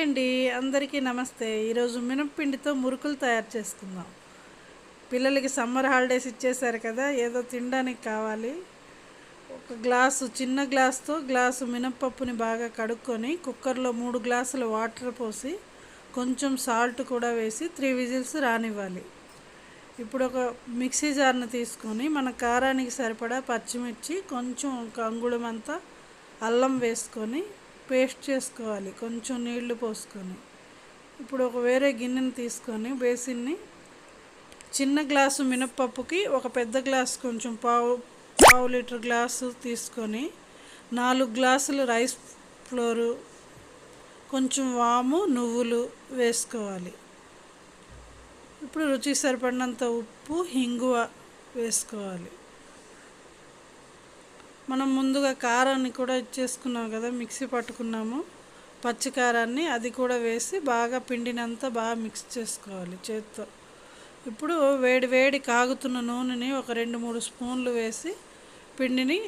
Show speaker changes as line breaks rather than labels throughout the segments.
అండి అందరికీ నమస్తే. ఈరోజు మినప్పిండితో మురుకులు తయారు చేసుకుందాం. పిల్లలకి సమ్మర్ హాలిడేస్ ఇచ్చేసారు కదా ఏదో తినడానికి కావాలి. ఒక గ్లాసు చిన్న గ్లాస్తో గ్లాసు మినప్పప్పుని బాగా కడుక్కొని కుక్కర్లో మూడు గ్లాసులు వాటర్ పోసి కొంచెం సాల్ట్ కూడా వేసి త్రీ విజిల్స్ రానివ్వాలి. ఇప్పుడు ఒక మిక్సీ జార్ని తీసుకొని మన కారానికి సరిపడా పచ్చిమిర్చి కొంచెం ఒక అంగుళం అంతా అల్లం వేసుకొని పేస్ట్ చేసుకోవాలి. కొంచెం నీళ్ళు పోసుకొని. ఇప్పుడు ఒక వేరే గిన్నెని తీసుకొని బేసిన్ని చిన్న గ్లాసు మినప్పప్పుకి ఒక పెద్ద గ్లాసు కొంచెం పావు పావు లీటర్ గ్లాసు తీసుకొని నాలుగు గ్లాసులు రైస్ ఫ్లోరు కొంచెం వాము నువ్వులు వేసుకోవాలి. ఇప్పుడు రుచి సరిపడినంత ఉప్పు హింగువ వేసుకోవాలి. మనం ముందుగా కారాన్ని కూడా ఇచ్చేసుకున్నాం కదా మిక్సీ పట్టుకున్నాము. పచ్చి కారాన్ని అది కూడా వేసి బాగా పిండినంత బాగా మిక్స్ చేసుకోవాలి చేత్తో. ఇప్పుడు వేడి వేడి కాగుతున్న నూనెని ఒక రెండు మూడు స్పూన్లు వేసి పిండిని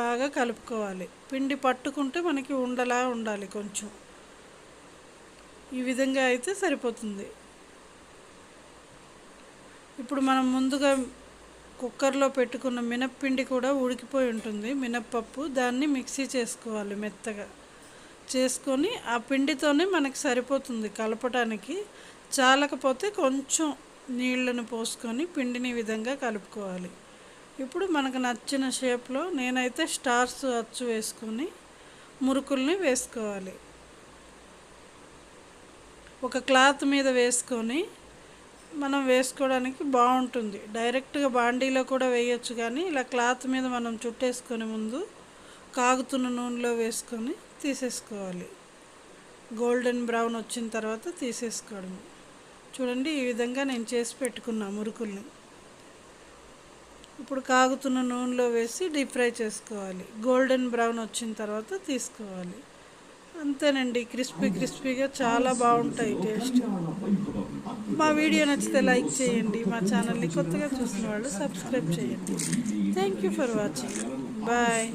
బాగా కలుపుకోవాలి. పిండి పట్టుకుంటే మనకి ఉండలా ఉండాలి కొంచెం. ఈ విధంగా అయితే సరిపోతుంది. ఇప్పుడు మనం ముందుగా కుక్కర్లో పెట్టుకున్న మినప్పిండి కూడా ఉడికిపోయి ఉంటుంది. మినప్పప్పు దాన్ని మిక్సీ చేసుకోవాలి మెత్తగా. చేసుకొని ఆ పిండితోనే మనకి సరిపోతుంది కలపటానికి. చాలకపోతే కొంచెం నీళ్ళను పోసుకొని పిండిని విధంగా కలుపుకోవాలి. ఇప్పుడు మనకు నచ్చిన షేప్లో నేనైతే స్టార్స్ అచ్చు వేసుకొని మురుకుల్ని వేసుకోవాలి. ఒక క్లాత్ మీద వేసుకొని మనం వేసుకోవడానికి బాగుంటుంది. డైరెక్ట్గా బాండీలో కూడా వేయొచ్చు కానీ ఇలా క్లాత్ మీద మనం చుట్టేసుకొని ముందు కాగుతున్న నూనెలో వేసుకొని తీసేసుకోవాలి. గోల్డెన్ బ్రౌన్ వచ్చిన తర్వాత తీసేసుకోవడం. చూడండి ఈ విధంగా నేను చేసి పెట్టుకున్నా మురుకుల్ని. ఇప్పుడు కాగుతున్న నూనెలో వేసి డీప్ ఫ్రై చేసుకోవాలి. గోల్డెన్ బ్రౌన్ వచ్చిన తర్వాత తీసుకోవాలి. అంతేనండి క్రిస్పీ క్రిస్పీగా చాలా బాగుంటాయి టేస్ట్. మా వీడియో నచ్చితే లైక్ చేయండి మా ఛానల్ని కొత్తగా చూసిన వాళ్ళు సబ్స్క్రైబ్ చేయండి. Thank you for watching bye